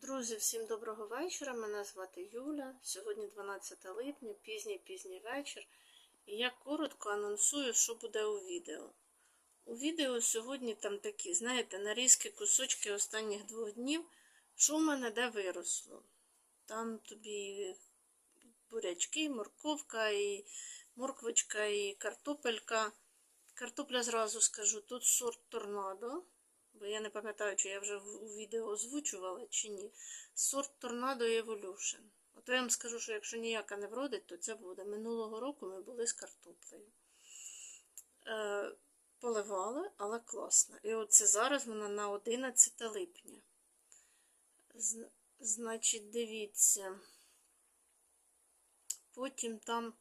Друзі, всім доброго вечора. Мене звати Юля. Сьогодні 12 липня, пізній пізній вечір. І я коротко анонсую, що буде у відео. У відео сьогодні там такі, знаєте, нарізки, кусочки останніх двох днів, що в мене де виросло. Там тобі бурячки, морковка, і морквочка, і картопелька. Картопля зразу скажу, тут сорт торнадо. Бо я не пам'ятаю, чи я вже у відео озвучувала чи ні. Сорт Tornado Evolution. От я вам скажу, що якщо ніяка не вродить, то це буде. Минулого року ми були з картоплею. Е, поливали, але класно. І оце зараз вона на 11 липня. З- значить, дивіться. Потім там.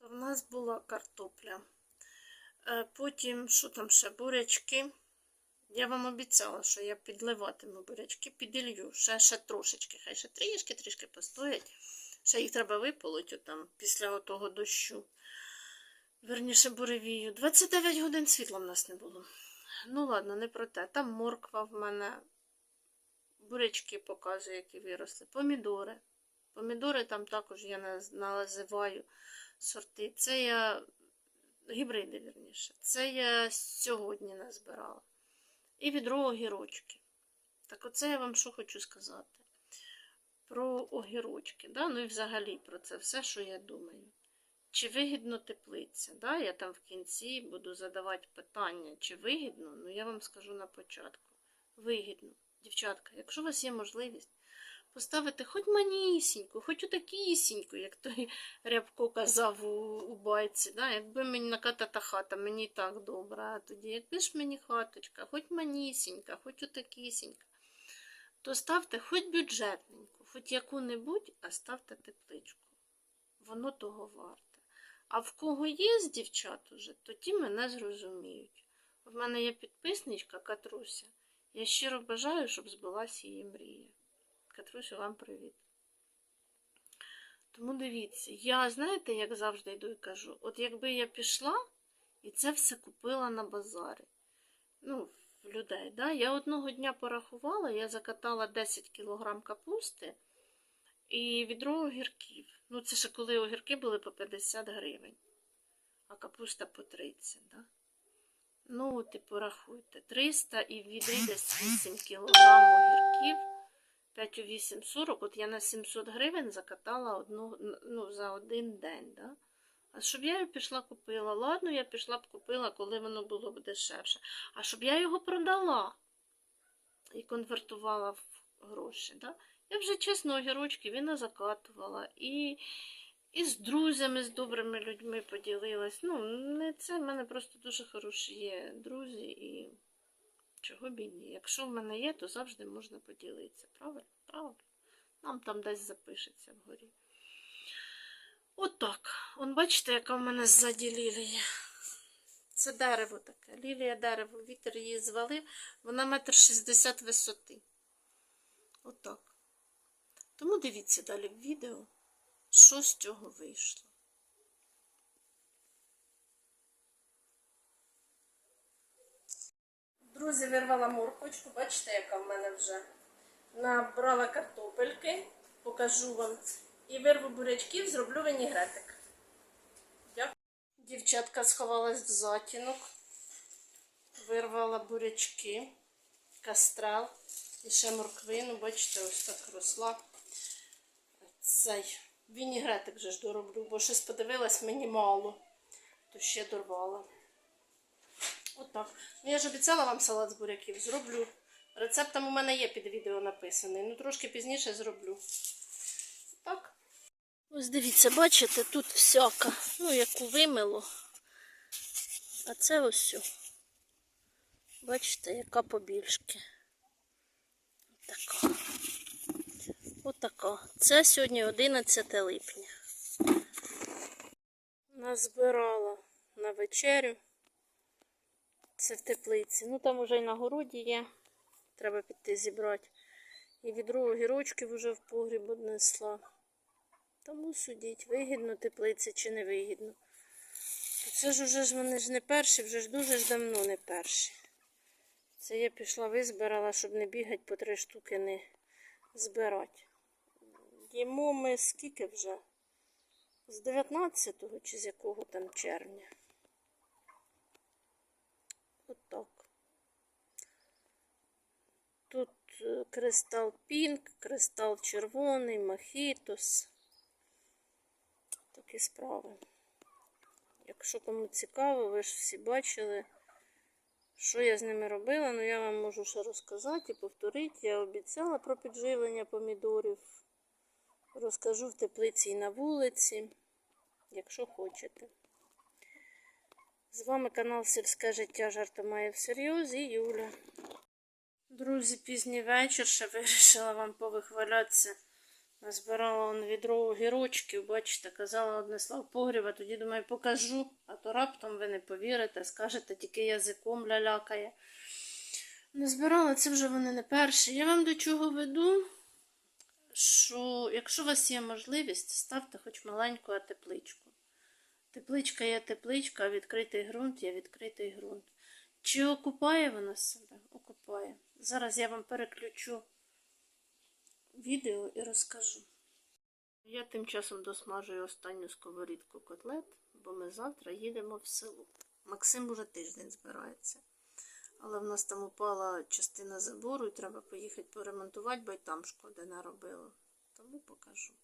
В нас була картопля. Е, Потім, що там ще, бурячки. Я вам обіцяла, що я підливатиму бурячки, піділью. Ще, ще трошечки, хай ще трішки, трішки постоять. Ще їх треба виполоть там після того дощу. Верніше буревію. 29 годин світла в нас не було. Ну ладно, не про те. Там морква в мене. Бурячки показую, які виросли. Помідори. Помідори там також я називаю сорти. Це я гібриди, вірніше. Це я сьогодні назбирала. І відро огірочки. Так оце я вам що хочу сказати. Про огірочки, да? ну і взагалі про це все, що я думаю. Чи вигідно теплиця? Да? Я там в кінці буду задавати питання, чи вигідно, ну я вам скажу на початку. Вигідно. Дівчатка, якщо у вас є можливість поставити хоч манісіньку, хоч отакісіньку, як той Рябко казав у, у байці, да? якби мені наката та хата, мені так добре, а тоді якби ж мені хаточка, хоч манісінька, хоч отакісінька, то ставте хоч бюджетненьку, хоч яку-небудь, а ставте тепличку. Воно того варте. А в кого є з дівчат уже, то ті мене зрозуміють. В мене є підписничка Катруся. Я щиро бажаю, щоб збулася її мрія. Катрусю, вам привіт. Тому дивіться, я, знаєте, як завжди йду і кажу, от якби я пішла і це все купила на базарі. Ну, в людей, да? Я одного дня порахувала, я закатала 10 кг капусти і відро огірків. Ну, це ще коли огірки були по 50 гривень, а капуста по 30, да? Ну, от і порахуйте. 300 і відрі десь 8 кг огірків. 5 у 8 40, от я на 700 гривень закатала одну, ну, за один день. Да? А щоб я його пішла купила, ладно, я пішла б купила, коли воно було б дешевше. А щоб я його продала і конвертувала в гроші. Да? Я вже чесно огірочки він закатувала і, і з друзями, з добрими людьми поділилась. Ну, не це в мене просто дуже хороші є друзі і. Чого б і ні? Якщо в мене є, то завжди можна поділитися. Правильно? Правильно. Нам там десь запишеться вгорі. Отак. Он бачите, яка в мене ззаді лілія. Це дерево таке. Лілія дерево. Вітер її звалив. Вона метр шістдесят висоти. Отак. Тому дивіться далі в відео, що з цього вийшло. Друзі, вирвала морквочку, бачите, яка в мене вже набрала картопельки, покажу вам. І вирву бурячків, зроблю вінігретик. Дякую. Дівчатка сховалась в затінок, вирвала бурячки, кастрал і ще морквину, бачите, ось так росла. Цей вінігретик же ж дороблю, бо щось подивилась мені мало, то ще дорвала. Отак. Ну, я ж обіцяла вам салат з буряків. Зроблю. Рецепт там у мене є під відео написаний. Ну, трошки пізніше зроблю. Так. Ось дивіться, бачите, тут всяка. Ну, яку вимило. А це ось. Бачите, яка побільшки. Отака. Отака. Це сьогодні 11 липня. Назбирала на вечерю. Це в теплиці. Ну там уже й на городі є. Треба піти зібрати. І відро огірочків вже в погріб однесла. Тому судіть, вигідно теплиця чи не вигідно. Це ж уже ж вони ж не перші, вже ж дуже ж давно не перші. Це я пішла визбирала, щоб не бігати по три штуки не збирати. Їмо ми скільки вже? З 19-го чи з якого там червня? Отак. Тут е, кристал пінк, кристал червоний, мохітос. Такі справи. Якщо кому цікаво, ви ж всі бачили, що я з ними робила, ну я вам можу ще розказати і повторити. Я обіцяла про підживлення помідорів. Розкажу в теплиці і на вулиці, якщо хочете. З вами канал Сільське життя жартомає всерйоз і Юля. Друзі, пізній вечір ще вирішила вам повихвалятися. Назбирала он відро огірочків, бачите, казала, однесла в погріб, а тоді думаю, покажу, а то раптом ви не повірите, скажете, тільки язиком лялякає. Назбирала, це вже вони не перші. Я вам до чого веду, що якщо у вас є можливість, ставте хоч маленьку тепличку. Тепличка є тепличка, а відкритий ґрунт є відкритий ґрунт. Чи окупає вона себе? Окупає. Зараз я вам переключу відео і розкажу. Я тим часом досмажую останню сковорідку котлет, бо ми завтра їдемо в село. Максим уже тиждень збирається. Але в нас там упала частина забору і треба поїхати поремонтувати, бо й там шкоди наробило. Тому покажу.